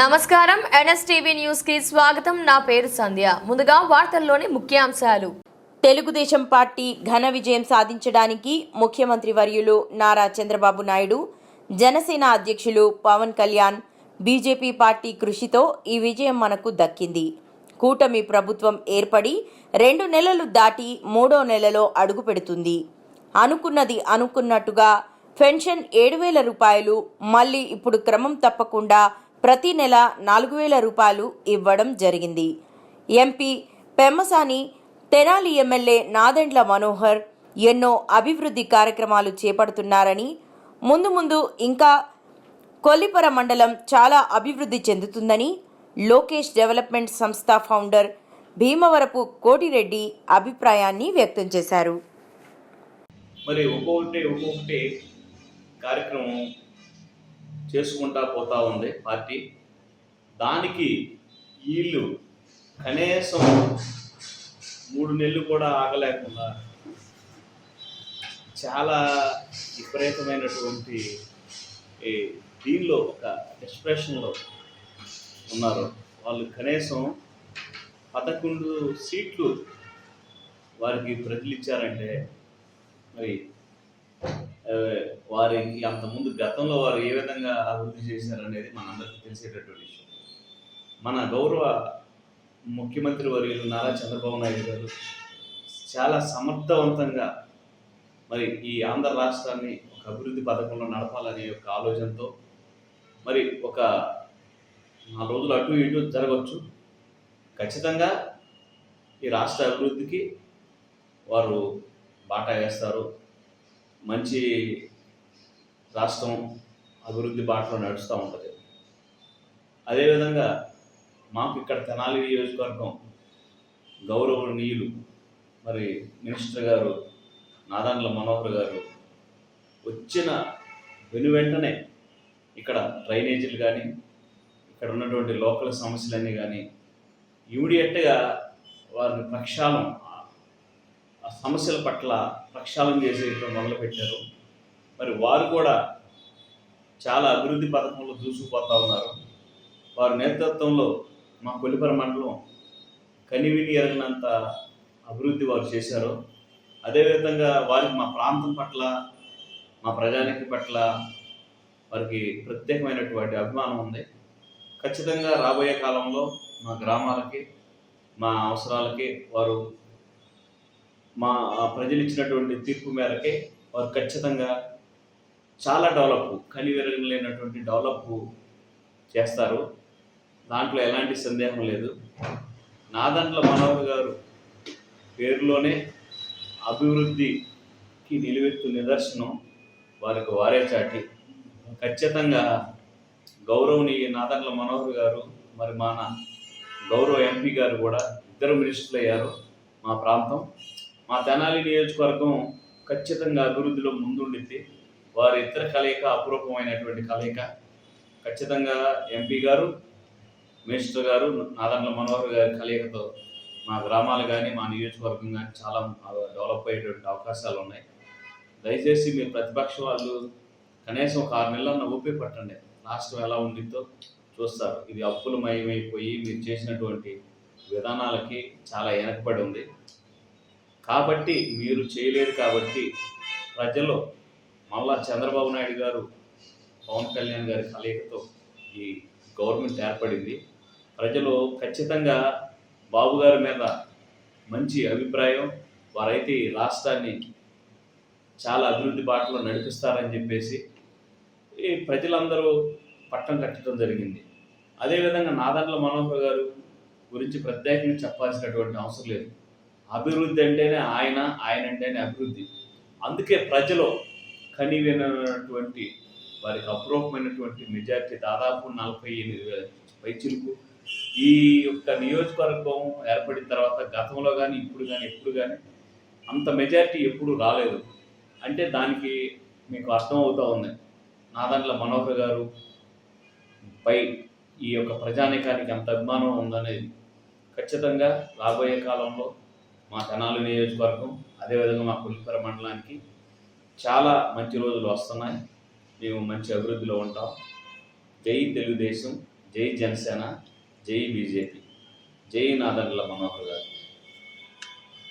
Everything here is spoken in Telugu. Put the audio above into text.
నమస్కారం. ఎన్ఎస్టీవీ న్యూస్కి స్వాగతం. నా పేరు సంధ్య. ముందుగా వార్తల్లోని ముఖ్యాంశాలు. తెలుగుదేశం పార్టీ ఘన విజయం సాధించడానికి ముఖ్యమంత్రి వర్యులు నారా చంద్రబాబు నాయుడు జనసేన అధ్యక్షులు పవన్ కళ్యాణ్ బీజేపీ పార్టీ కృషితో ఈ విజయం మనకు దక్కింది. కూటమి ప్రభుత్వం ఏర్పడి రెండు నెలలు దాటి మూడో నెలలో అడుగు పెడుతుంది. అనుకున్నది అనుకున్నట్టుగా పెన్షన్ ఏడు వేల రూపాయలు మళ్ళీ ఇప్పుడు క్రమం తప్పకుండా ప్రతి నెల నాలుగు వేల రూపాయలు ఇవ్వడం జరిగింది. ఎంపీ పెమ్మసాని తెనాలి ఎమ్మెల్యే నాదెండ్ల మనోహర్ ఎన్నో అభివృద్ధి కార్యక్రమాలు చేపడుతున్నారని ముందు ముందు ఇంకా కొల్లిపర మండలం చాలా అభివృద్ధి చెందుతుందని లోకేష్ డెవలప్మెంట్ సంస్థ ఫౌండర్ భీమవరపు కోటిరెడ్డి అభిప్రాయాన్ని వ్యక్తం చేశారు. మరి ఒక్కొక్కటి ఒక్కొక్కటి కార్యక్రమం చేసుకుంటా పోతా ఉంది పార్టీ. దానికి వీళ్ళు కనీసం మూడు నెలలు కూడా ఆగలేకుండా చాలా విపరీతమైనటువంటి ఈ దీనిలో ఒక ఎక్స్ప్రెషన్లో ఉన్నారు. వాళ్ళు కనీసం పదకొండు సీట్లు వారికి ప్రజలు ఇచ్చారంటే మరి వారి అంతకుముందు గతంలో వారు ఏ విధంగా అభివృద్ధి చేశారనేది మనందరికీ తెలిసేటటువంటి విషయం. మన గౌరవ ముఖ్యమంత్రి వర్యులు నారా చంద్రబాబు నాయుడు గారు చాలా సమర్థవంతంగా మరి ఈ ఆంధ్ర రాష్ట్రాన్ని ఒక అభివృద్ధి పథకంలో నడపాలనే ఒక ఆలోచనతో మరి ఒక నాలుగు రోజులు అటు ఇటు జరగవచ్చు ఖచ్చితంగా ఈ రాష్ట్ర అభివృద్ధికి వారు బాటా వేస్తారు. మంచి రాష్ట్రం అభివృద్ధి బాటలో నడుస్తూ ఉంటుంది. అదేవిధంగా మాకు ఇక్కడ తెనాలి నియోజకవర్గం గౌరవనీయులు మరి మినిస్టర్ గారు నాదాండ్ల మనోహర్ గారు వచ్చిన వెను వెంటనే ఇక్కడ డ్రైనేజీలు కానీ ఇక్కడ ఉన్నటువంటి లోకల్ సమస్యలన్నీ కానీ ఇమీడియట్గా వారిని ప్రక్షాళన సమస్యల పట్ల ప్రక్షాళన చేసేయడం మొదలుపెట్టారు. మరి వారు కూడా చాలా అభివృద్ధి పథకంలో దూసుకుపోతూ ఉన్నారు. వారి నేతృత్వంలో మా కొలిపర మండలం కనివిని ఎరగినంత అభివృద్ధి వారు చేశారు. అదేవిధంగా వారికి మా ప్రాంతం పట్ల మా ప్రజానికి పట్ల వారికి ప్రత్యేకమైనటువంటి అభిమానం ఉంది. ఖచ్చితంగా రాబోయే కాలంలో మా గ్రామాలకి మా అవసరాలకి వారు మా ప్రజలు ఇచ్చినటువంటి తీర్పు మేరకే వారు ఖచ్చితంగా చాలా డెవలప్ కలివెరగలేనటువంటి డెవలప్ చేస్తారు. దాంట్లో ఎలాంటి సందేహం లేదు. నాదంట్ల మనోహర్ గారు పేరులోనే అభివృద్ధికి నిలువెత్తు నిదర్శనం వారికి వారే చాటి. ఖచ్చితంగా గౌరవనీయ నాదంట్ల మనోహర్ గారు మరి మన గౌరవ ఎంపీ గారు కూడా ఇద్దరు మినిస్టర్లు అయ్యారు మా ప్రాంతం. మా తెనాలి నియోజకవర్గం ఖచ్చితంగా అభివృద్ధిలో ముందుండింది వారి ఇద్దరు కలయిక అపురూపమైనటువంటి కలయిక. ఖచ్చితంగా ఎంపీ గారు మినిస్టర్ గారు నాదండ్ల మనోహర్ గారి కలయికతో మా గ్రామాలు కానీ మా నియోజకవర్గం కానీ చాలా డెవలప్ అయ్యేటువంటి అవకాశాలు ఉన్నాయి. దయచేసి మీరు ప్రతిపక్ష వాళ్ళు కనీసం ఒక ఆరు నెలలన్న ఊపి పట్టండి. రాష్ట్రం ఎలా ఉండిద్దో చూస్తారు. ఇది అప్పులు మయమైపోయి మీరు చేసినటువంటి విధానాలకి చాలా వెనకబడి ఉంది. కాబట్టి మీరు చేయలేరు కాబట్టి ప్రజలు మళ్ళా చంద్రబాబు నాయుడు గారు పవన్ కళ్యాణ్ గారి కలయికతో ఈ గవర్నమెంట్ ఏర్పడింది. ప్రజలు ఖచ్చితంగా బాబు గారి మీద మంచి అభిప్రాయం వారైతే ఈ రాష్ట్రాన్ని చాలా అభివృద్ధి బాటలో నడిపిస్తారని చెప్పేసి ఈ ప్రజలందరూ పట్టం కట్టడం జరిగింది. అదేవిధంగా నాదండ్ల మనోహర్ గారు గురించి ప్రత్యేకంగా చెప్పాల్సినటువంటి అవసరం లేదు. అభివృద్ధి అంటేనే ఆయన ఆయన అంటేనే అభివృద్ధి. అందుకే ప్రజలు కనివినటువంటి వారికి అప్రూపమైనటువంటి మెజార్టీ దాదాపు నలభై ఎనిమిది వేల పైచిలుకు. ఈ యొక్క నియోజకవర్గం ఏర్పడిన తర్వాత గతంలో కానీ ఇప్పుడు కానీ ఎప్పుడు కానీ అంత మెజార్టీ ఎప్పుడు రాలేదు. అంటే దానికి మీకు అర్థం అవుతూ ఉంది. నాదంట్ల మనోహర్ గారు పై ఈ యొక్క ప్రజానీకానికి ఎంత అభిమానం ఉందనేది. ఖచ్చితంగా రాబోయే కాలంలో మా తెనాలి నియోజకవర్గం అదేవిధంగా మా పులిపర మండలానికి చాలా మంచి రోజులు వస్తున్నాయి. మేము మంచి అభివృద్ధిలో ఉంటాం. జై తెలుగుదేశం జై జనసేన జై బీజేపీ. జై నాదండ్ల మనోహర్ గారు.